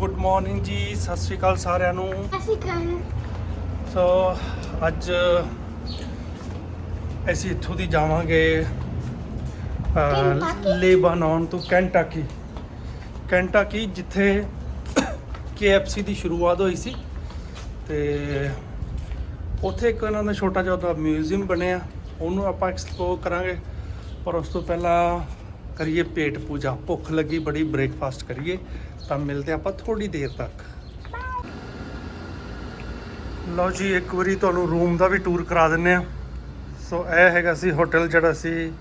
Good morning ਜੀ ਸਤਿ ਸ਼੍ਰੀ ਅਕਾਲ ਸਾਰਿਆਂ ਨੂੰ। ਅਸੀਂ ਕਹਾਂ ਸੋ ਅੱਜ ਅਸੀਂ ਇੱਥੋਂ ਦੀ ਜਾਵਾਂਗੇ? ਲੇਬਾਨਨ ਤੋਂ ਕੈਂਟਾਕੀ ਕੈਂਟਾਕੀ ਜਿੱਥੇ KFC ਦੀ ਸ਼ੁਰੂਆਤ ਹੋਈ ਸੀ। ਤੇ ਉੱਥੇ ਇੱਕ ਇਹਨਾਂ ਦਾ ਛੋਟਾ ਜਿਹਾ ਮਿਊਜ਼ੀਅਮ ਬਣਿਆ। ਉਹਨੂੰ ਆਪਾਂ ਐਕਸਪਲੋਰ ਕਰਾਂਗੇ। ਪਰ ਉਸ ਤੋਂ ਪਹਿਲਾਂ ਕਰੀਏ ਪੇਟ ਪੂਜਾ। ਭੁੱਖ ਲੱਗੀ, ਬੜੀ ਬ੍ਰੇਕਫਾਸਟ ਕਰੀਏ, ਤਾਂ ਮਿਲਦੇ ਆਪਾਂ ਥੋੜੀ ਦੇਰ ਤੱਕ। ਲਓ ਜੀ, ਇੱਕ ਵਾਰੀ ਤੁਹਾਨੂੰ ਰੂਮ ਦਾ ਵੀ ਟੂਰ ਕਰਾ ਦਿੰਨੇ ਆ। ਸੋ ਇਹ ਹੈਗਾ ਸੀ ਹੋਟਲ ਜਿਹੜਾ ਸੀ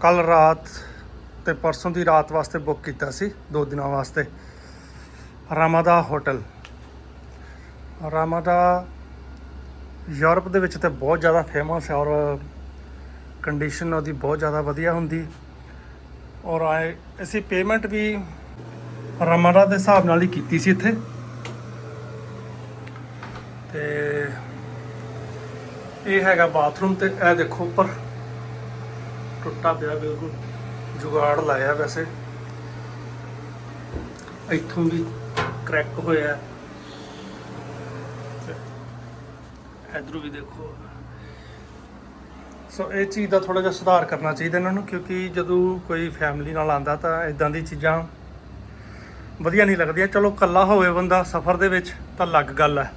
ਕੱਲ ਰਾਤ ਤੇ ਪਰਸੋਂ ਦੀ ਰਾਤ ਵਾਸਤੇ ਬੁੱਕ ਕੀਤਾ ਸੀ, ਦੋ ਦਿਨਾਂ ਵਾਸਤੇ। ਰਾਮਾਦਾ ਹੋਟਲ ਰਾਮਾਦਾ ਯੂਰਪ ਦੇ ਵਿੱਚ ਤੇ ਬਹੁਤ ਜ਼ਿਆਦਾ ਫੇਮਸ ਹੈ ਔਰ ਕੰਡੀਸ਼ਨ ਉਹਦੀ ਬਹੁਤ ਜ਼ਿਆਦਾ ਵਧੀਆ ਹੁੰਦੀ। ਔਰ ਆਏ, ਅਸੀਂ ਪੇਮੈਂਟ ਵੀ ਰਾਮਾਦਾ ਦੇ ਹਿਸਾਬ ਨਾਲ ਹੀ ਕੀਤੀ ਸੀ ਇੱਥੇ। ਤੇ ਇਹ ਹੈਗਾ ਬਾਥਰੂਮ ਤੇ, ਇਹ ਦੇਖੋ ਉੱਪਰ। ਟੁੱਟਾ ਪਿਆ ਬਿਲਕੁਲ, ਜੁਗਾੜ ਲਾਇਆ ਵੈਸੇ। ਇੱਥੋਂ ਵੀ ਕ੍ਰੈਕ ਹੋਇਆ। ਤੇ ਇਧਰੋਂ ਵੀ ਦੇਖੋ। ਸੋ ਇਹ ਚੀਜ਼ ਦਾ ਥੋੜਾ ਜਿਹਾ ਸੁਧਾਰ ਕਰਨਾ ਚਾਹੀਦਾ ਇਹਨਾਂ ਨੂੰ, ਕਿਉਂਕਿ ਜਦੋਂ ਕੋਈ ਫੈਮਿਲੀ ਨਾਲ ਆਂਦਾ ਤਾਂ ਇਦਾਂ ਦੀ ਚੀਜ਼ਾਂ ਵਧੀਆ ਨਹੀਂ ਲੱਗਦੀਆਂ। ਚਲੋ, ਇਕੱਲਾ ਹੋਵੇ ਬੰਦਾ ਸਫ਼ਰ ਦੇ ਵਿੱਚ, ਤਾਂ ਅਲੱਗ ਗੱਲ ਹੈ।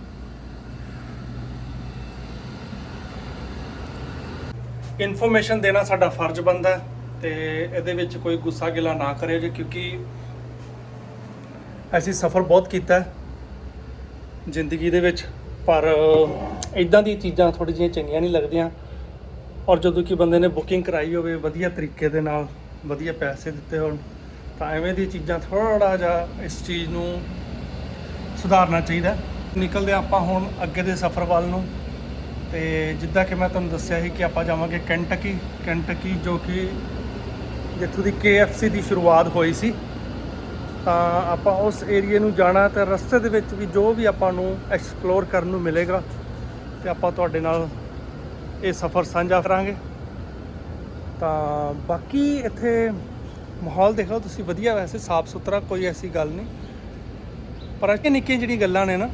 ਇਨਫੋਰਮੇਸ਼ਨ ਦੇਣਾ ਸਾਡਾ ਫਰਜ਼ ਬਣਦਾ ਹੈ ਤੇ ਇਹਦੇ ਵਿੱਚ ਕੋਈ ਗੁੱਸਾ ਗਿਲਾ ਨਾ ਕਰਿਓ ਜੀ, ਕਿਉਂਕਿ ਅਸੀਂ ਸਫ਼ਰ ਬਹੁਤ ਕੀਤਾ ਜ਼ਿੰਦਗੀ ਦੇ ਵਿੱਚ, ਪਰ ਇਦਾਂ ਦੀ ਚੀਜ਼ਾਂ ਥੋੜੀ ਜਿਹੀਆਂ ਚੰਗੀਆਂ ਨਹੀਂ ਲੱਗਦੀਆਂ। ਔਰ ਜਦੋਂ ਕਿ ਬੰਦੇ ਨੇ ਬੁਕਿੰਗ ਕਰਾਈ ਹੋਵੇ, ਵਧੀਆ ਤਰੀਕੇ ਦੇ ਨਾਲ, ਵਧੀਆ ਪੈਸੇ ਦਿੱਤੇ ਹੋਣ, ਤਾਂ ਐਵੇਂ ਦੀ ਚੀਜ਼ਾਂ ਥੋੜਾ ਜਿਹਾ ਇਸ ਚੀਜ਼ ਨੂੰ ਸੁਧਾਰਨਾ ਚਾਹੀਦਾ। ਨਿਕਲਦੇ ਹਾਂ ਆਪਾਂ ਹੁਣ ਅੱਗੇ ਦੇ ਸਫ਼ਰ ਵੱਲ ਨੂੰ, ਤੇ ਜਿੱਦਾਂ ਕਿ ਮੈਂ ਤੁਹਾਨੂੰ ਦੱਸਿਆ ਸੀ ਕਿ ਆਪਾਂ ਜਾਵਾਂਗੇ ਕੈਂਟਕੀ ਕੈਂਟਕੀ ਜੋ ਕਿ ਜਿੱਥੋਂ ਦੀ KFC ਦੀ ਸ਼ੁਰੂਆਤ ਹੋਈ ਸੀ, ਤਾਂ ਆਪਾਂ ਉਸ ਏਰੀਏ ਨੂੰ ਜਾਣਾ ਤੇ ਰਸਤੇ ਦੇ ਵਿੱਚ ਵੀ ਜੋ ਵੀ ਆਪਾਂ ਨੂੰ ਐਕਸਪਲੋਰ ਕਰਨ ਨੂੰ ਮਿਲੇਗਾ, ਤੇ ਆਪਾਂ ਤੁਹਾਡੇ ਨਾਲ ਇਹ ਸਫ਼ਰ ਸਾਂਝਾ ਕਰਾਂਗੇ। ਤਾਂ ਬਾਕੀ ਇੱਥੇ ਮਾਹੌਲ ਦੇਖੋ ਤੁਸੀਂ, ਵਧੀਆ ਵੈਸੇ ਸਾਫ਼ ਸੁਥਰਾ, ਕੋਈ ਐਸੀ ਗੱਲ ਨਹੀਂ। ਪਰ ਇਹ ਨਿੱਕੀਆਂ ਜਿਹੜੀਆਂ ਗੱਲਾਂ ਨੇ ਨਾ,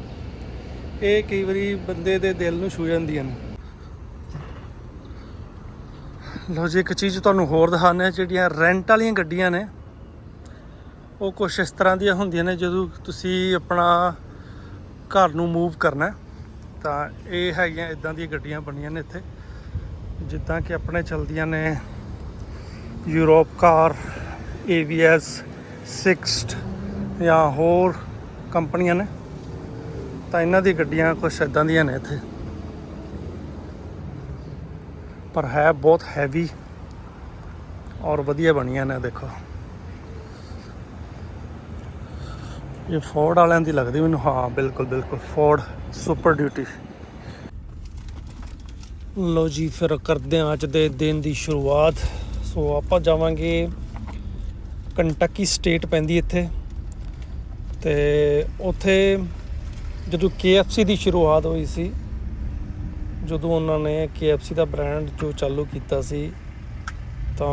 ਇਹ ਕਈ ਵਾਰੀ ਬੰਦੇ ਦੇ ਦਿਲ ਨੂੰ ਛੂ ਜਾਂਦੀਆਂ ਨੇ। ਲਓ ਜੀ, ਇੱਕ ਚੀਜ਼ ਤੁਹਾਨੂੰ ਹੋਰ ਦਿਖਾਉਂਦੇ ਹਾਂ, ਜਿਹੜੀਆਂ ਰੈਂਟ ਵਾਲੀਆਂ ਗੱਡੀਆਂ ਨੇ। ਉਹ ਕੁਛ ਇਸ ਤਰ੍ਹਾਂ ਦੀਆਂ ਹੁੰਦੀਆਂ ਨੇ, ਜਦੋਂ ਤੁਸੀਂ ਆਪਣਾ ਘਰ ਨੂੰ ਮੂਵ ਕਰਨਾ ਤਾਂ ਇਹ ਹੈਗੀਆਂ, ਇਦਾਂ ਦੀਆਂ ਗੱਡੀਆਂ ਬਣੀਆਂ ਨੇ ਇੱਥੇ। ਜਿੱਦਾਂ ਕਿ ਆਪਣੇ ਚਲਦੀਆਂ ਨੇ ਯੂਰਪ ਕਾਰ AVS ਸਿਕਸਡ ਜਾਂ ਹੋਰ ਕੰਪਨੀਆਂ ਨੇ। ਤਾਂ ਇਹਨਾਂ ਦੀ ਗੱਡੀਆਂ ਕੁਛ ਇਦਾਂ ਦੀਆਂ ਨੇ ਇੱਥੇ। ਪਰ ਹੈ ਬਹੁਤ ਹੈਵੀ ਔਰ ਵਧੀਆ ਬਣੀਆਂ ਨੇ, ਦੇਖੋ। ਇਹ ਫੋਰਡ ਵਾਲਿਆਂ ਦੀ ਲੱਗਦੀ ਮੈਨੂੰ। ਹਾਂ, ਬਿਲਕੁਲ ਬਿਲਕੁਲ। ਫੋਰਡ ਸੁਪਰ ਡਿਊਟੀ ਲੋ ਜੀ, ਫਿਰ ਕਰਦੇ ਹਾਂ ਅੱਜ ਦੇ ਦਿਨ ਦੀ ਸ਼ੁਰੂਆਤ। ਸੋ ਆਪਾਂ ਜਾਵਾਂਗੇ ਕੰਟਕੀ ਸਟੇਟ ਪੈਂਦੀ ਇੱਥੇ। ਤੇ ਉੱਥੇ ਜਦੋਂ KFC ਦੀ ਸ਼ੁਰੂਆਤ ਹੋਈ ਸੀ, ਜਦੋਂ ਉਹਨਾਂ ਨੇ KFC ਦਾ ਬ੍ਰਾਂਡ ਜੋ ਚਾਲੂ ਕੀਤਾ ਸੀ, ਤਾਂ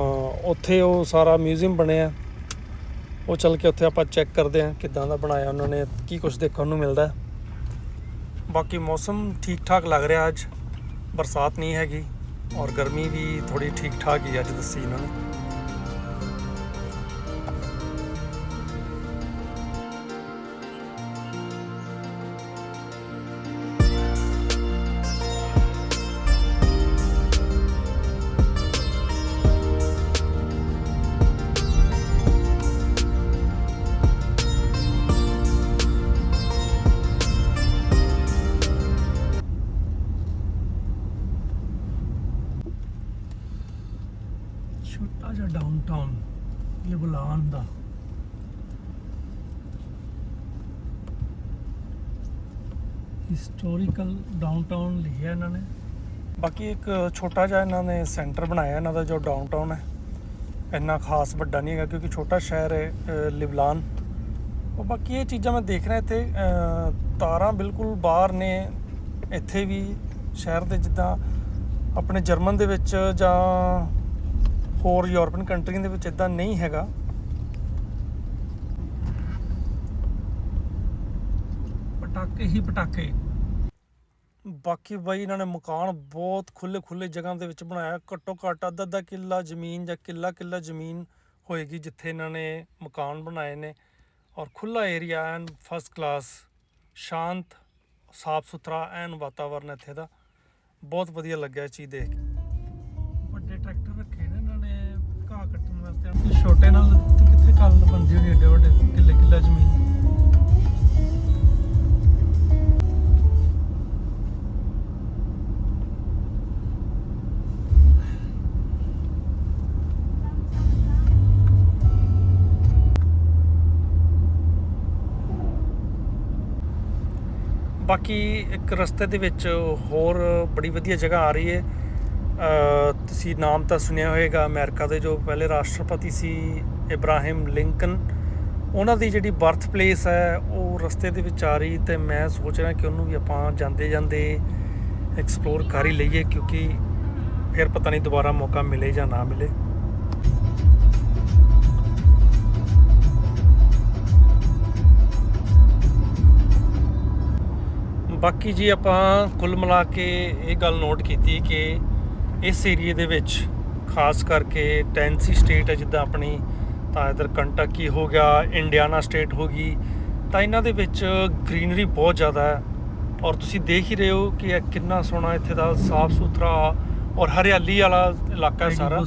ਉੱਥੇ ਉਹ ਸਾਰਾ ਮਿਊਜ਼ੀਅਮ ਬਣਿਆ। ਉਹ ਚੱਲ ਕੇ ਉੱਥੇ ਆਪਾਂ ਚੈੱਕ ਕਰਦੇ ਹਾਂ ਕਿੱਦਾਂ ਦਾ ਬਣਾਇਆ ਉਹਨਾਂ ਨੇ, ਕੀ ਕੁਝ ਦੇਖਣ ਨੂੰ ਮਿਲਦਾ। ਬਾਕੀ ਮੌਸਮ ਠੀਕ ਠਾਕ ਲੱਗ ਰਿਹਾ ਅੱਜ। ਬਰਸਾਤ ਨਹੀਂ ਹੈਗੀ ਔਰ ਗਰਮੀ ਵੀ ਥੋੜੀ ਠੀਕ ਠਾਕ ਹੀ ਅੱਜ ਦੱਸੀ ਇਹਨਾਂ ਨੇ। ਹਿਸਟੋਰੀਕਲ ਡਾਊਨਟਾਊਨ ਲਿਖਿਆ ਇਹਨਾਂ ਨੇ। ਬਾਕੀ ਇੱਕ ਛੋਟਾ ਜਿਹਾ ਇਹਨਾਂ ਨੇ ਸੈਂਟਰ ਬਣਾਇਆ ਇਹਨਾਂ ਦਾ ਜੋ ਡਾਊਨਟਾਊਨ ਹੈ। ਇੰਨਾ ਖਾਸ ਵੱਡਾ ਨਹੀਂ ਹੈਗਾ ਕਿਉਂਕਿ ਛੋਟਾ ਸ਼ਹਿਰ ਹੈ ਲਿਬਲਾਨ। ਉਹ ਬਾਕੀ ਇਹ ਚੀਜ਼ਾਂ ਮੈਂ ਦੇਖ ਰਿਹਾ ਇੱਥੇ ਤਾਰਾਂ ਬਿਲਕੁਲ ਬਾਹਰ ਨੇ। ਇੱਥੇ ਵੀ ਸ਼ਹਿਰ ਦੇ ਜਿੱਦਾਂ ਆਪਣੇ ਜਰਮਨ ਦੇ ਵਿੱਚ ਜਾਂ ਹੋਰ ਯੂਰਪੀਅਨ ਕੰਟਰੀਆਂ ਦੇ ਵਿੱਚ ਇਦਾਂ ਨਹੀਂ ਹੈਗਾ। ਪਟਾਕੇ ਹੀ ਪਟਾਕੇ। ਬਾਕੀ ਬਾਈ ਇਹਨਾਂ ਨੇ ਮਕਾਨ ਬਹੁਤ ਖੁੱਲੇ ਖੁੱਲੇ ਜਗ੍ਹਾ ਦੇ ਵਿੱਚ ਬਣਾਇਆ। ਘੱਟੋ ਘੱਟ ਅੱਧਾ ਅੱਧਾ ਕਿੱਲਾ ਜ਼ਮੀਨ ਜਾਂ ਕਿੱਲਾ ਕਿੱਲਾ ਜ਼ਮੀਨ ਹੋਏਗੀ ਜਿੱਥੇ ਇਹਨਾਂ ਨੇ ਮਕਾਨ ਬਣਾਏ ਨੇ। ਔਰ ਖੁੱਲਾ ਏਰੀਆ ਐਨ ਫਸਟ ਕਲਾਸ ਸ਼ਾਂਤ, ਸਾਫ਼ ਸੁਥਰਾ ਐਨ ਵਾਤਾਵਰਨ ਇੱਥੇ ਦਾ। ਬਹੁਤ ਵਧੀਆ ਲੱਗਿਆ ਇਹ ਚੀਜ਼ ਦੇਖ ਕੇ। ਵੱਡੇ ਟਰੈਕਟਰ ਰੱਖੇ ਨੇ ਇਹਨਾਂ ਨੇ, ਘਾਹ ਕੱਟਣ ਵਾਸਤੇ। ਛੋਟੇ ਨਾਲ ਕਿੱਥੇ ਕੱਲ ਬੰਦੀ ਹੋਣੀ ਏਡੇ ਵੱਡੇ ਕਿੱਲੇ ਕਿੱਲਾ ਜ਼ਮੀਨ। ਬਾਕੀ ਇੱਕ ਰਸਤੇ ਦੇ ਵਿੱਚ ਹੋਰ ਬੜੀ ਵਧੀਆ ਜਗ੍ਹਾ ਆ ਰਹੀ ਹੈ। ਤੁਸੀਂ ਨਾਮ ਤਾਂ ਸੁਣਿਆ ਹੋਵੇਗਾ, ਅਮਰੀਕਾ ਦੇ ਜੋ ਪਹਿਲੇ ਰਾਸ਼ਟਰਪਤੀ ਸੀ ਇਬਰਾਹਿਮ ਲਿੰਕਨ, ਉਹਨਾਂ ਦੀ ਜਿਹੜੀ ਬਰਥ ਪਲੇਸ ਹੈ, ਉਹ ਰਸਤੇ ਦੇ ਵਿੱਚ ਆ ਰਹੀ ਤੇ ਮੈਂ ਸੋਚ ਰਿਹਾ ਕਿ ਉਹਨੂੰ ਵੀ ਆਪਾਂ ਜਾਂਦੇ ਜਾਂਦੇ ਐਕਸਪਲੋਰ ਕਰ ਹੀ ਲਈਏ ਕਿਉਂਕਿ ਫਿਰ ਪਤਾ ਨਹੀਂ ਦੁਬਾਰਾ ਮੌਕਾ ਮਿਲੇ ਜਾਂ ਨਾ ਮਿਲੇ। ਬਾਕੀ ਜੀ ਆਪਾਂ ਕੁੱਲ ਮਿਲਾ ਕੇ ਇਹ ਗੱਲ ਨੋਟ ਕੀਤੀ ਕਿ ਇਸ ਏਰੀਏ ਦੇ ਵਿੱਚ ਖਾਸ ਕਰਕੇ ਟੈਂਸੀ ਸਟੇਟ ਹੈ ਜਿੱਦਾਂ ਆਪਣੀ ਤਾਂ ਇਧਰ ਕੰਟਕੀ ਹੋ ਗਿਆ ਇੰਡੀਆਨਾ ਸਟੇਟ ਹੋ ਗਈ ਤਾਂ ਇਹਨਾਂ ਦੇ ਵਿੱਚ ਗ੍ਰੀਨਰੀ ਬਹੁਤ ਜ਼ਿਆਦਾ ਹੈ। ਔਰ ਤੁਸੀਂ ਦੇਖ ਹੀ ਰਹੇ ਹੋ ਕਿ ਇਹ ਕਿੰਨਾ ਸੋਹਣਾ ਇੱਥੇ ਦਾ ਸਾਫ਼ ਸੁਥਰਾ ਔਰ ਹਰਿਆਲੀ ਵਾਲਾ ਇਲਾਕਾ ਹੈ ਸਾਰਾ।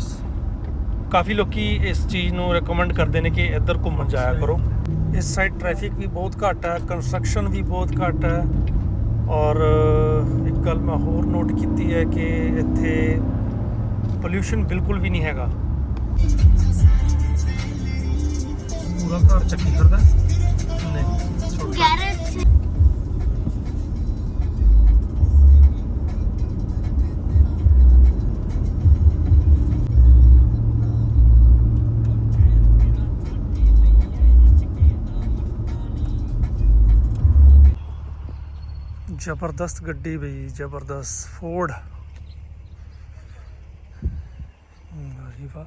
ਕਾਫੀ ਲੋਕੀ ਇਸ ਚੀਜ਼ ਨੂੰ ਰეკਮੈਂਡ ਕਰਦੇ ਨੇ ਕਿ ਇੱਧਰ ਘੁੰਮਣ ਜਾਇਆ ਕਰੋ। ਇਸ ਸਾਈਡ ਟ੍ਰੈਫਿਕ ਵੀ ਬਹੁਤ ਘੱਟ ਹੈ ਕੰਸਟਰਕਸ਼ਨ ਵੀ ਬਹੁਤ ਘੱਟ ਹੈ। ਔਰ ਇੱਕ ਗੱਲ ਮੈਂ ਹੋਰ ਨੋਟ ਕੀਤੀ ਹੈ ਕਿ ਇੱਥੇ ਪੋਲਿਊਸ਼ਨ ਬਿਲਕੁਲ ਵੀ ਨਹੀਂ ਹੈਗਾ। ਪੂਰਾ ਘਰ ਚੱਕੀ ਕਰਦਾ ਨਹੀਂ, ਛੋਟਾ। ਜ਼ਬਰਦਸਤ ਗੱਡੀ ਬਈ ਜ਼ਬਰਦਸਤ ਫੋਰਡ ਵਾਹ ਵਾਹ।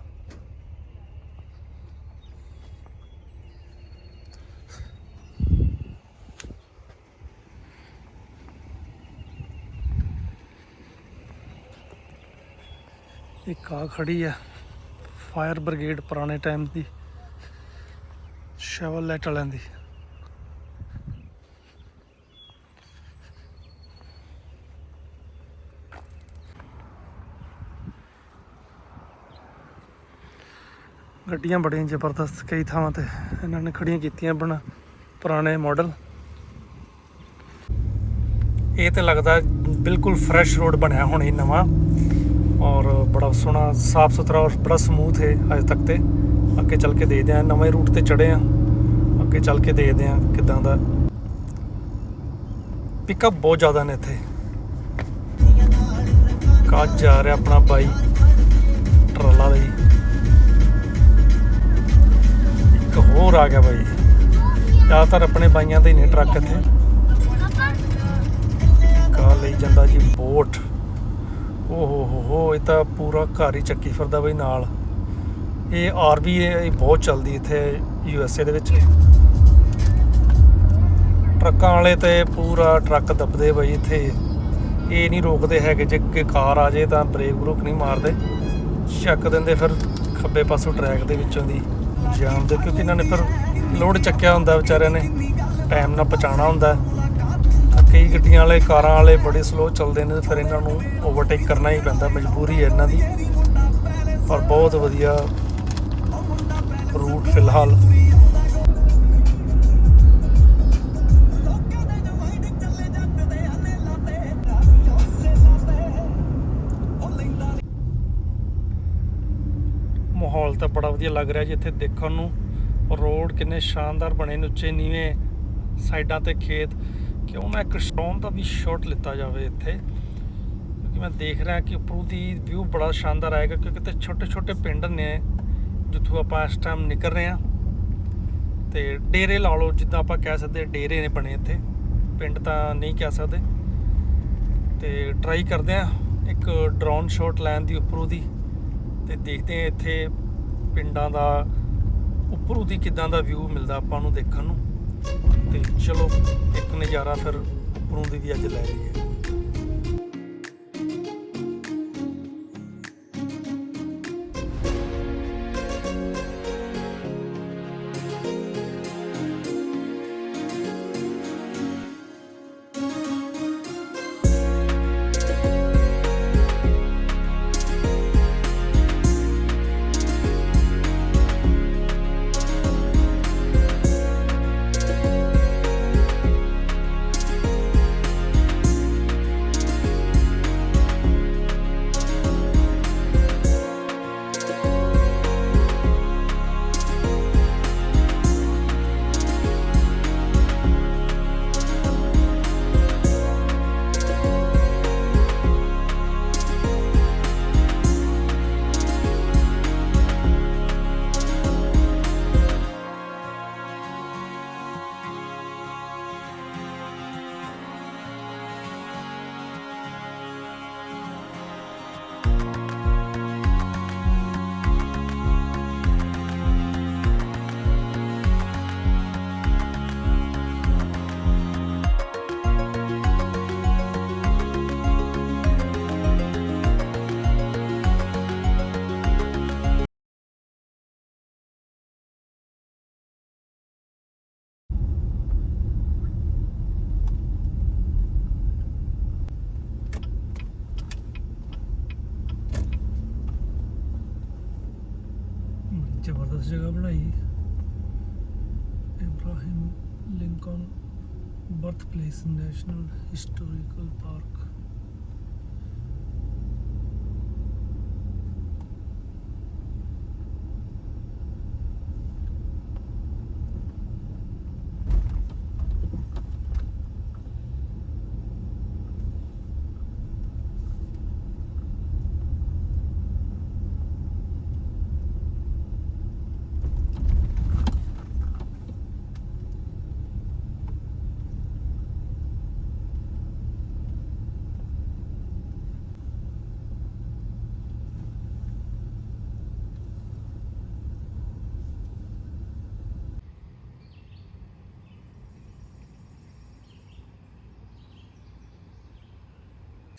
ਇੱਕ ਆ ਖੜੀ ਹੈ ਫਾਇਰ ਬ੍ਰਿਗੇਡ ਪੁਰਾਣੇ ਟਾਈਮ ਦੀ ਸ਼ੈਵਲੈਟ ਵਾਲਿਆਂ ਦੀ। ਗੱਡੀਆਂ ਬੜੀਆਂ ਜ਼ਬਰਦਸਤ, ਕਈ ਥਾਵਾਂ ਤੇ ਇਹਨਾਂ ਨੇ ਖੜੀਆਂ ਕੀਤੀਆਂ ਬਣਾ, ਪੁਰਾਣੇ ਮਾਡਲ ਇਹ ਤੇ ਲੱਗਦਾ ਬਿਲਕੁਲ ਫਰੈਸ਼ ਰੋਡ ਬਣਿਆ ਹੁਣ ਇਹ ਨਵਾਂ, ਔਰ ਬੜਾ ਸੋਹਣਾ ਸਾਫ਼ ਸੁਥਰਾ ਔਰ ਬੜਾ ਸਮੂਥ ਹੈ ਅਜੇ ਤੱਕ ਤੇ। ਅੱਗੇ ਚੱਲ ਕੇ ਦੇਖਦੇ ਆ ਨਵੇਂ ਰੂਟ ਤੇ ਚੜੇ ਆ ਅੱਗੇ ਚੱਲ ਕੇ ਦੇਖਦੇ ਆ ਕਿਦਾਂ ਦਾ। ਪਿਕਅਪ ਬਹੁਤ ਜ਼ਿਆਦਾ ਨੇ ਇੱਥੇ। ਕਾਜ ਜਾ ਰਿਹਾ ਆਪਣਾ ਬਾਈ, ਟਰਾਲਾ ਲਈ ਹੋਰ ਆ ਗਿਆ ਬਾਈ। ਜ਼ਿਆਦਾਤਰ ਆਪਣੇ ਬਾਈਆਂ ਦੇ ਹੀ ਨੇ ਟਰੱਕ ਇੱਥੇ। ਕਾ ਲਈ ਜਾਂਦਾ ਜੀ ਬੋਟ। ਓ ਹੋ ਹੋ ਹੋ, ਇਹ ਤਾਂ ਪੂਰਾ ਘਰ ਹੀ ਚੱਕੀ ਫਿਰਦਾ ਬਈ ਨਾਲ। ਇਹ ਆਰਬੀ, ਇਹ ਬਹੁਤ ਚੱਲਦੀ ਇੱਥੇ ਯੂ ਐਸ ਏ ਦੇ ਵਿੱਚ। ਟਰੱਕਾਂ ਵਾਲੇ ਤੇ ਪੂਰਾ ਟਰੱਕ ਦੱਬਦੇ ਬਈ ਇੱਥੇ। ਇਹ ਨਹੀਂ ਰੋਕਦੇ ਹੈਗੇ, ਜੇ ਕਿ ਕਾਰ ਆ ਜੇ ਤਾਂ ਬ੍ਰੇਕ ਬਰੂਕ ਨਹੀਂ ਮਾਰਦੇ। ਛੱਕ ਦਿੰਦੇ ਫਿਰ ਖੱਬੇ ਪਾਸੋਂ ਟਰੈਕ ਦੇ ਵਿੱਚੋਂ ਦੀ। ਜਾਮ ਦੇ ਕਿਉਂਕਿ ਇਹਨਾਂ ਨੇ ਫਿਰ ਲੋਡ ਚੱਕਿਆ ਹੁੰਦਾ ਵਿਚਾਰਿਆਂ ਨੇ। ਟਾਈਮ ਨਾਲ ਪਹੁੰਚਾਉਣਾ ਹੁੰਦਾ ਤਾਂ ਕਈ ਗੱਡੀਆਂ ਵਾਲੇ, ਕਾਰਾਂ ਵਾਲੇ ਬੜੇ ਸਲੋ ਚੱਲਦੇ ਨੇ, ਫਿਰ ਇਹਨਾਂ ਨੂੰ ਓਵਰਟੇਕ ਕਰਨਾ ਹੀ ਪੈਂਦਾ, ਮਜਬੂਰੀ ਹੈ ਇਹਨਾਂ ਦੀ। ਪਰ ਬਹੁਤ ਵਧੀਆ ਰੂਟ ਫਿਲਹਾਲ। ਤਾਂ ਬੜਾ ਵਧੀਆ ਲੱਗ ਰਿਹਾ ਜੀ ਇੱਥੇ ਦੇਖਣ ਨੂੰ। ਰੋਡ ਕਿੰਨੇ ਸ਼ਾਨਦਾਰ ਬਣੇ ਨੇ ਉੱਚੇ ਨੀਵੇਂ ਸਾਈਡਾਂ ਤੇ ਖੇਤ। ਕਿਉਂ ਨਾ ਇੱਕ ਸਟੋਨ ਦਾ ਵੀ ਸ਼ਾਟ ਲਿੱਤਾ ਜਾਵੇ ਇੱਥੇ। ਕਿਉਂਕਿ ਮੈਂ ਦੇਖ ਰਿਹਾ ਕਿ ਉੱਪਰੋਂ ਦੀ ਵਿਊ ਬੜਾ ਸ਼ਾਨਦਾਰ ਆਏਗਾ ਕਿਉਂਕਿ ਇੱਥੇ ਛੋਟੇ ਛੋਟੇ ਪਿੰਡ ਨੇ ਜਿੱਥੋਂ ਆਪਾਂ ਇਸ ਟਾਈਮ ਨਿਕਲ ਰਹੇ ਹਾਂ। ਤੇ ਡੇਰੇ ਲਾ ਲਓ, ਜਿੱਦਾਂ ਆਪਾਂ ਕਹਿ ਸਕਦੇ ਡੇਰੇ ਨੇ ਬਣੇ ਇੱਥੇ। ਪਿੰਡ ਤਾਂ ਨਹੀਂ ਕਹਿ ਸਕਦੇ। ਤੇ ਟਰਾਈ ਕਰਦੇ ਆ ਇੱਕ ਡਰੋਨ ਸ਼ਾਟ ਲੈਣ ਦੀ ਉੱਪਰੋਂ ਦੀ। ਤੇ ਦੇਖਦੇ ਆ ਇੱਥੇ ਪਿੰਡਾਂ ਦਾ, ਉੱਪਰੋਂ ਦੀ ਕਿਦਾਂ ਦਾ ਵਿਊ ਮਿਲਦਾ ਆਪਾਂ ਨੂੰ ਦੇਖਣ ਨੂੰ। ਤੇ ਚਲੋ, ਇੱਕ ਨਜ਼ਾਰਾ ਫਿਰ ਉੱਪਰੋਂ ਦੀ ਵੀ ਅੱਜ ਲੈ ਲਈਏ। ਬੜੀ ਜਗ੍ਹਾ ਬਣਾਈ। Abraham Lincoln birth place national historical park.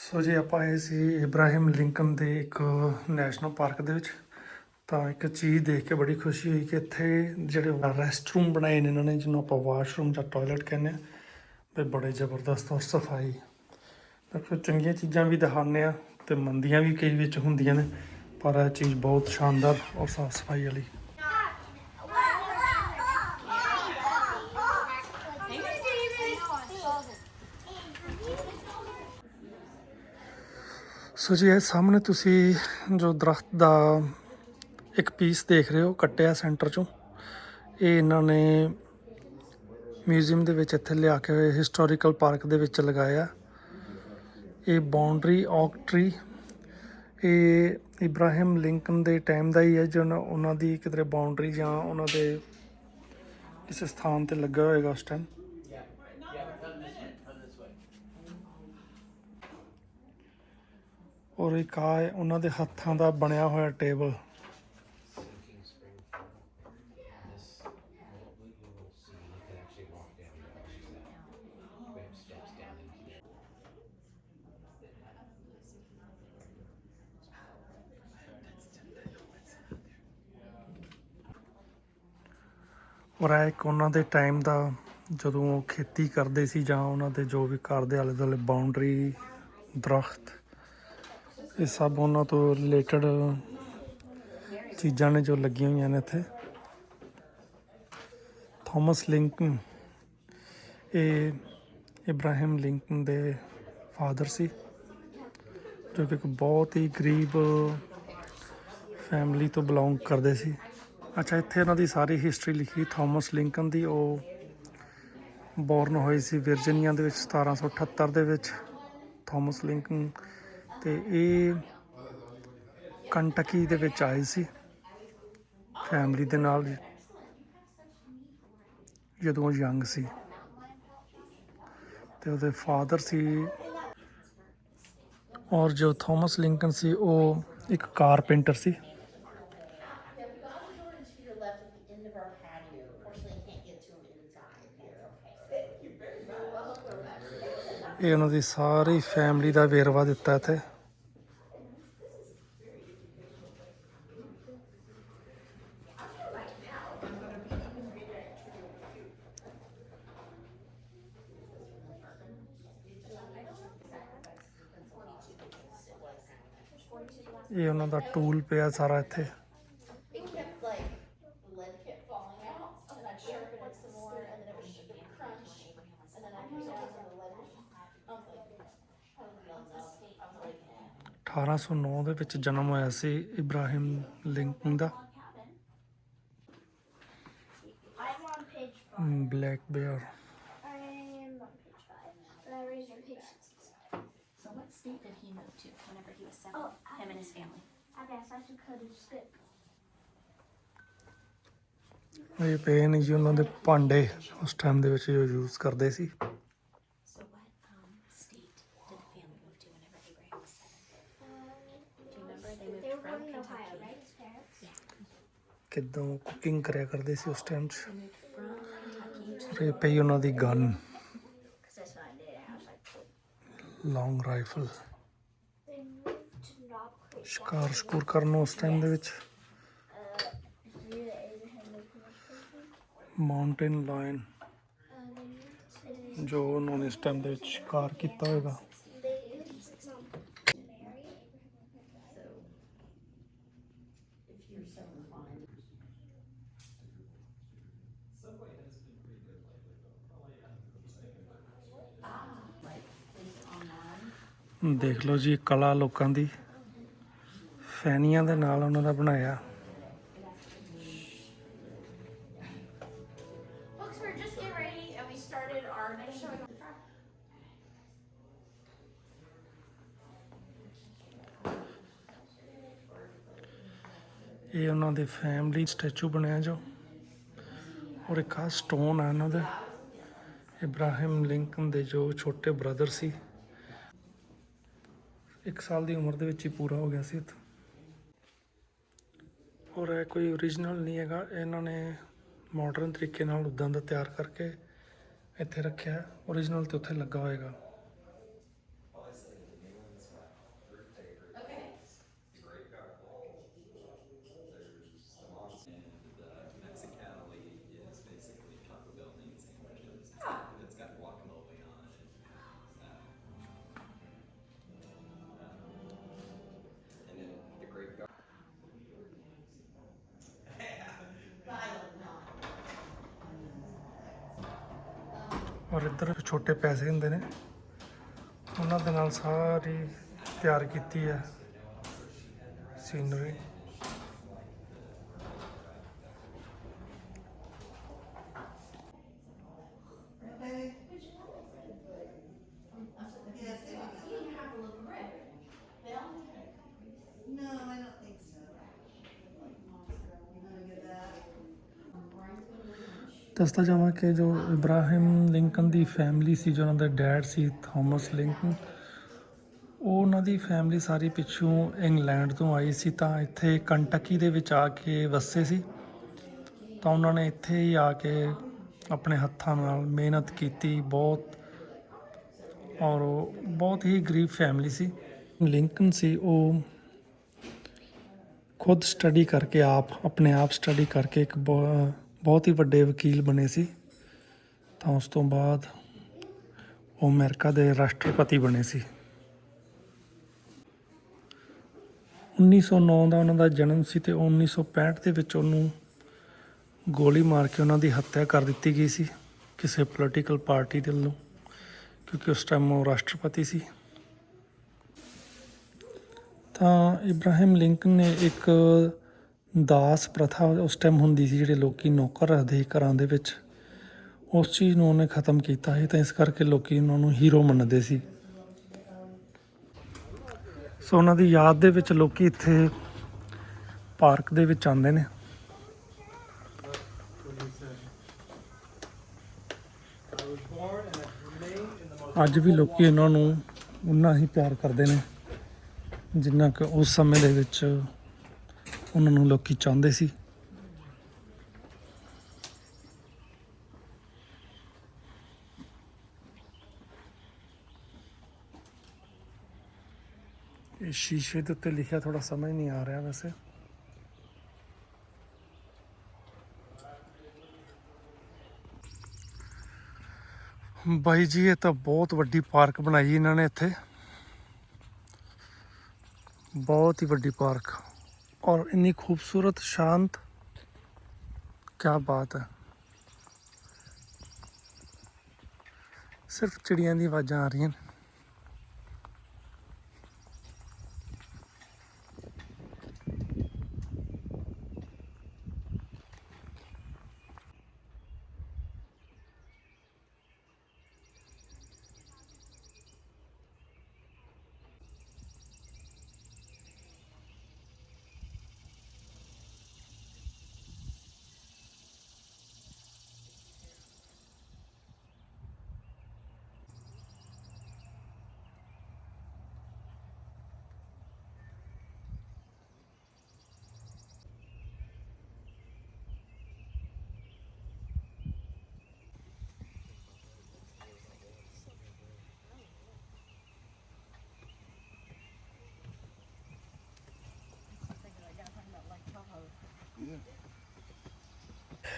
So ਜੀ, ਆਪਾਂ ਆਏ ਸੀ ਇਬਰਾਹਿਮ ਲਿੰਕਨ ਦੇ ਇੱਕ ਨੈਸ਼ਨਲ ਪਾਰਕ ਦੇ ਵਿੱਚ। ਤਾਂ ਇੱਕ ਚੀਜ਼ ਦੇਖ ਕੇ ਬੜੀ ਖੁਸ਼ੀ ਹੋਈ ਕਿ ਇੱਥੇ ਜਿਹੜੇ ਰੈਸਟ ਰੂਮ ਬਣਾਏ ਨੇ ਇਹਨਾਂ ਨੇ, ਜਿਹਨੂੰ ਆਪਾਂ ਵਾਸ਼ਰੂਮ ਜਾਂ ਟਾਇਲਟ ਕਹਿੰਦੇ ਆ ਤੇ ਬੜੇ ਜ਼ਬਰਦਸਤ ਔਰ ਸਫ਼ਾਈ। ਤਾਂ ਚੰਗੀਆਂ ਚੀਜ਼ਾਂ ਵੀ ਦਿਖਾਉਂਦੇ ਆ ਤੇ ਮੰਦੀਆਂ ਵੀ ਕਈ ਵਿੱਚ ਹੁੰਦੀਆਂ ਨੇ, ਪਰ ਇਹ ਚੀਜ਼ ਬਹੁਤ ਸ਼ਾਨਦਾਰ ਔਰ ਸਾਫ਼ ਸਫ਼ਾਈ ਵਾਲੀ ਸੋ ਜੀ, ਇਹ ਸਾਹਮਣੇ ਤੁਸੀਂ ਜੋ ਦਰਖਤ ਦਾ ਇੱਕ ਪੀਸ ਦੇਖ ਰਹੇ ਹੋ, ਕੱਟਿਆ ਸੈਂਟਰ ਚੋਂ। ਇਹ ਇਹਨਾਂ ਨੇ ਮਿਊਜ਼ੀਅਮ ਦੇ ਵਿੱਚ ਇੱਥੇ ਲਿਆ ਕੇ ਹਿਸਟੋਰੀਕਲ ਪਾਰਕ ਦੇ ਵਿੱਚ ਲਗਾਇਆ। ਇਹ ਬਾਉਂਡਰੀ ਔਕ ਟਰੀ ਇਹ ਇਬਰਾਹਿਮ ਲਿੰਕਨ ਦੇ ਟਾਈਮ ਦਾ ਹੀ ਹੈ ਜੋ ਉਹਨਾਂ- ਦੀ ਕਿਧਰੇ ਬਾਉਂਡਰੀ ਜਾਂ ਉਹਨਾਂ ਦੇ ਕਿਸੇ ਸਥਾਨ ਤੇ ਲੱਗਾ ਹੋਏਗਾ ਉਸ ਟਾਈਮ ਔਰ ਇੱਕ ਆ ਉਹਨਾਂ ਦੇ ਹੱਥਾਂ ਦਾ ਬਣਿਆ ਹੋਇਆ ਟੇਬਲ। ਔਰ ਇਹ ਇੱਕ ਉਹਨਾਂ ਦੇ ਟਾਈਮ ਦਾ ਜਦੋਂ ਉਹ ਖੇਤੀ ਕਰਦੇ ਸੀ ਜਾਂ ਉਹਨਾਂ ਦੇ ਜੋ ਵੀ ਘਰ ਦੇ ਆਲੇ ਦੁਆਲੇ ਬਾਉਂਡਰੀ ਦਰਖਤ ਇਹ ਸਭ ਉਹਨਾਂ ਤੋਂ ਰਿਲੇਟਡ ਚੀਜ਼ਾਂ ਨੇ ਜੋ ਲੱਗੀਆਂ ਹੋਈਆਂ ਨੇ ਇੱਥੇ। ਥਾਮਸ ਲਿੰਕਨ, ਇਹ ਇਬਰਾਹਿਮ ਲਿੰਕਨ ਦੇ ਫਾਦਰ ਸੀ, ਜੋ ਕਿ ਇੱਕ ਬਹੁਤ ਹੀ ਗਰੀਬ ਫੈਮਿਲੀ ਤੋਂ ਬਿਲੋਂਗ ਕਰਦੇ ਸੀ। ਅੱਛਾ, ਇੱਥੇ ਇਹਨਾਂ ਦੀ ਸਾਰੀ ਹਿਸਟਰੀ ਲਿਖੀ ਥਾਮਸ ਲਿੰਕਨ ਦੀ, ਉਹ ਬੋਰਨ ਹੋਈ ਸੀ ਵਰਜੀਨੀਆ ਦੇ ਵਿੱਚ 1778 ਦੇ ਵਿੱਚ। ਥਾਮਸ ਲਿੰਕਨ ਤੇ ਇਹ ਕੰਟਕੀ ਦੇ ਵਿੱਚ ਆਏ ਸੀ। ਫੈਮਿਲੀ ਦੇ ਨਾਲ ਜਦੋਂ ਯੰਗ ਸੀ। ਤੇ ਉਹਦੇ ਫਾਦਰ ਸੀ ਔਰ ਜੋ ਥਾਮਸ ਲਿੰਕਨ ਸੀ, ਉਹ ਇੱਕ ਕਾਰਪੈਂਟਰ ਸੀ। ਇਹ ਉਹਨਾਂ ਦੀ ਸਾਰੀ ਫੈਮਿਲੀ ਦਾ ਵੇਰਵਾ ਦਿੱਤਾ ਇੱਥੇ। Was yelling out. I was like, 1809 ਦੇ ਵਿੱਚ ਜਨਮ ਹੋਇਆ ਸੀ Abraham Lincoln the. Black bear. So he to whenever he was seven? Oh, Him and his family. ਇਹ ਪਏ ਨੇ ਜੀ ਉਹਨਾਂ ਦੇ ਭਾਂਡੇ ਉਸ ਟਾਈਮ ਦੇ ਵਿੱਚ ਜੋ ਯੂਜ਼ ਕਰਦੇ ਸੀ So what um, state did the family move to whenever Abraham was seven? Do you remember they moved They were from born in Ohio, Kentucky? right? His parents? Yeah. ਕਿਦਾਂ cooking ਕਰਿਆ ਕਰਦੇ ਸੀ ਉਸ time 'ਚ ਇਹ ਪਈ ਉਹਨਾਂ ਦੀ gun Because that's ਸ਼ਿਕਾਰ ਸ਼ਕੂਰ ਕਰਨ ਉਸ ਟਾਈਮ ਦੇ ਵਿੱਚ ਮਾਊਂਟੇਨ ਲਾਇਨ ਜੋ ਉਹਨਾਂ ਨੇ ਇਸ ਟਾਈਮ ਦੇ ਵਿੱਚ ਸ਼ਿਕਾਰ ਕੀਤਾ ਹੋਵੇਗਾ ਦੇਖ ਲਓ ਜੀ ਕਲਾ ਲੋਕਾਂ ਦੀ ਫੈਨੀਆਂ ਦੇ ਨਾਲ ਉਹਨਾਂ ਦਾ ਬਣਾਇਆ. ਇਹ ਉਹਨਾਂ ਦੇ ਫੈਮਿਲੀ ਸਟੈਚੂ ਬਣਿਆ ਜੋ। ਔਰ ਇੱਕ ਆ ਸਟੋਨ ਆ ਉਹਨਾਂ ਦੇ। ਇਬਰਾਹਿਮ ਲਿੰਕਨ ਦੇ ਜੋ ਛੋਟੇ ਬ੍ਰਦਰ ਸੀ। ਇੱਕ ਸਾਲ ਦੀ ਉਮਰ ਦੇ ਵਿੱਚ ਹੀ ਪੂਰਾ ਹੋ ਗਿਆ ਸੀ ਔਰ ਇਹ ਕੋਈ ਓਰੀਜਨਲ ਨਹੀਂ ਹੈਗਾ। ਇਹਨਾਂ ਨੇ ਮਾਡਰਨ ਤਰੀਕੇ ਨਾਲ ਉਦਾਂ ਦਾ ਤਿਆਰ ਕਰਕੇ ਇੱਥੇ ਰੱਖਿਆ। ਓਰੀਜਨਲ ਤੇ ਉੱਥੇ ਲੱਗਾ ਹੋਏਗਾ। ਔਰ ਇੱਧਰ ਛੋਟੇ ਪੈਸੇ ਹੁੰਦੇ ਨੇ। ਉਹਨਾਂ ਦੇ ਨਾਲ ਸਾਰੀ ਤਿਆਰ ਕੀਤੀ ਹੈ। ਸੀਨਰੀ ਦੱਸਦਾ ਜਾਵਾਂ ਕਿ ਜੋ ਇਬਰਾਹਿਮ ਲਿੰਕਨ ਦੀ ਫੈਮਿਲੀ ਸੀ, ਜੋ ਉਹਨਾਂ ਦਾ ਡੈਡ ਸੀ, ਥਾਮਸ ਲਿੰਕਨ, ਉਹ ਉਹਨਾਂ ਦੀ ਫੈਮਿਲੀ ਸਾਰੀ ਪਿੱਛੋਂ ਇੰਗਲੈਂਡ ਤੋਂ ਆਈ ਸੀ, ਤਾਂ ਇੱਥੇ ਕੰਟਕੀ ਦੇ ਵਿੱਚ ਆ ਕੇ ਵਸੇ ਸੀ। ਤਾਂ ਉਹਨਾਂ ਨੇ ਇੱਥੇ ਹੀ ਆ ਕੇ ਆਪਣੇ ਹੱਥਾਂ ਨਾਲ ਮਿਹਨਤ ਕੀਤੀ, ਬਹੁਤ, ਔਰ ਉਹ ਬਹੁਤ ਹੀ ਗਰੀਬ ਫੈਮਿਲੀ ਸੀ। ਲਿੰਕਨ ਸੀ, ਉਹ ਖੁਦ ਸਟੱਡੀ ਕਰਕੇ ਆਪ, ਆਪਣੇ ਆਪ ਸਟੱਡੀ ਕਰਕੇ ਇੱਕ ਬਹੁ- ਬਹੁਤ ਹੀ ਵੱਡੇ ਵਕੀਲ ਬਣੇ ਸੀ। ਤਾਂ ਉਸ ਤੋਂ ਬਾਅਦ ਉਹ ਅਮਰੀਕਾ ਦੇ ਰਾਸ਼ਟਰਪਤੀ ਬਣੇ ਸੀ। 1909 ਦਾ ਉਹਨਾਂ ਦਾ ਜਨਮ ਸੀ ਤੇ 1965 ਦੇ ਵਿੱਚ ਉਹਨੂੰ ਗੋਲੀ ਮਾਰ ਕੇ ਉਹਨਾਂ ਦੀ ਹੱਤਿਆ ਕਰ ਦਿੱਤੀ ਗਈ ਸੀ ਕਿਸੇ ਪੋਲੀਟੀਕਲ ਪਾਰਟੀ ਦੇ ਵੱਲੋਂ, ਕਿਉਂਕਿ ਉਸ ਟਾਈਮ ਉਹ ਰਾਸ਼ਟਰਪਤੀ ਸੀ। ਤਾਂ ਇਬਰਾਹਿਮ ਲਿੰਕਨ ਨੇ ਇੱਕ ਦਾਸ ਪ੍ਰਥਾ ਉਸ ਟਾਈਮ ਹੁੰਦੀ ਸੀ ਜਿਹੜੇ ਲੋਕੀ ਨੌਕਰ ਰੱਖਦੇ ਸੀ ਘਰਾਂ ਦੇ ਵਿੱਚ, ਉਸ ਚੀਜ਼ ਨੂੰ ਉਹਨੇ ਖਤਮ ਕੀਤਾ ਸੀ ਤਾਂ ਇਸ ਕਰਕੇ ਲੋਕੀ ਉਹਨਾਂ ਨੂੰ ਹੀਰੋ ਮੰਨਦੇ ਸੀ। ਸੋ ਉਹਨਾਂ ਦੀ ਯਾਦ ਦੇ ਵਿੱਚ ਲੋਕੀ ਇੱਥੇ ਪਾਰਕ ਦੇ ਵਿੱਚ ਆਉਂਦੇ ਨੇ। ਅੱਜ ਵੀ ਲੋਕੀ ਇਹਨਾਂ ਨੂੰ ਉਨਾ ਹੀ ਪਿਆਰ ਕਰਦੇ ਨੇ, ਜਿੰਨਾ ਕਿ ਉਸ ਸਮੇਂ ਦੇ ਵਿੱਚ ਉਹਨਾਂ ਨੂੰ ਲੋਕੀ ਚਾਹੁੰਦੇ ਸੀ। ਇਹ ਸ਼ੀਸ਼ੇ ਦੇ ਉੱਤੇ ਲਿਖਿਆ ਥੋੜਾ ਸਮਝ ਨਹੀਂ ਆ ਰਿਹਾ ਵੈਸੇ। ਬਾਈ ਜੀ, ਇਹ ਤਾਂ ਬਹੁਤ ਵੱਡੀ ਪਾਰਕ ਬਣਾਈ ਇਹਨਾਂ ਨੇ ਇੱਥੇ। ਬਹੁਤ ਹੀ ਵੱਡੀ ਪਾਰਕ। ਔਰ ਇੰਨੀ ਖੂਬਸੂਰਤ ਸ਼ਾਂਤ ਕੀ ਬਾਤ ਹੈ ਸਿਰਫ ਚਿੜੀਆਂ ਦੀ ਆਵਾਜ਼ਾਂ ਆ ਰਹੀਆਂ ਨੇ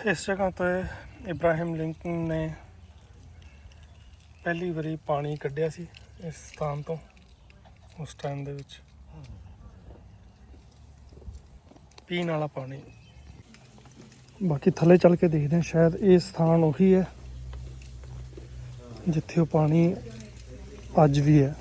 ਇਸ ਜਗ੍ਹਾ ਤੇ ਇਬਰਾਹਿਮ ਲਿੰਕਨ ਨੇ ਪਹਿਲੀ ਵਾਰੀ ਪਾਣੀ ਕੱਢਿਆ ਸੀ ਇਸ ਸਥਾਨ ਤੋਂ, ਉਸ ਟਾਈਮ ਦੇ ਵਿੱਚ। ਪੀਣ ਵਾਲਾ ਪਾਣੀ। ਬਾਕੀ ਥੱਲੇ ਚੱਲ ਕੇ ਦੇਖਦੇ ਹਾਂ, ਸ਼ਾਇਦ ਇਹ ਸਥਾਨ ਉਹੀ ਹੈ ਜਿੱਥੇ ਉਹ ਪਾਣੀ ਅੱਜ ਵੀ ਹੈ।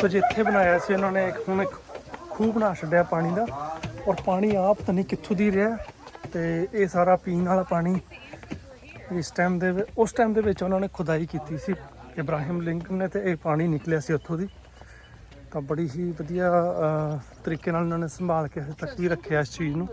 ਸੋ ਜਿੱਥੇ ਬਣਾਇਆ ਸੀ ਉਹਨਾਂ ਨੇ ਇੱਕ, ਹੁਣ ਇੱਕ ਖੂਹ ਬਣਾ ਛੱਡਿਆ ਪਾਣੀ ਦਾ ਔਰ ਪਾਣੀ ਆਪ ਤਾਂ ਨਹੀਂ ਕਿੱਥੋਂ ਦੀ ਰਿਹਾ ਤੇ ਇਹ ਸਾਰਾ ਪੀਣ ਵਾਲਾ ਪਾਣੀ ਇਸ ਟਾਈਮ ਦੇ ਉਸ ਟਾਈਮ ਦੇ ਵਿੱਚ ਉਹਨਾਂ ਨੇ ਖੁਦਾਈ ਕੀਤੀ ਸੀ। ਇਬਰਾਹਿਮ ਲਿੰਕਨ ਨੇ ਤੇ ਇਹ ਪਾਣੀ ਨਿਕਲਿਆ ਸੀ ਉੱਥੋਂ ਦੀ। ਤਾਂ ਬੜੀ ਹੀ ਵਧੀਆ ਅਹ, ਤਰੀਕੇ ਨਾਲ ਉਹਨਾਂ ਨੇ ਸੰਭਾਲ ਕੇ ਹਜੇ ਤੱਕ ਵੀ ਰੱਖਿਆ ਇਸ ਚੀਜ਼ ਨੂੰ।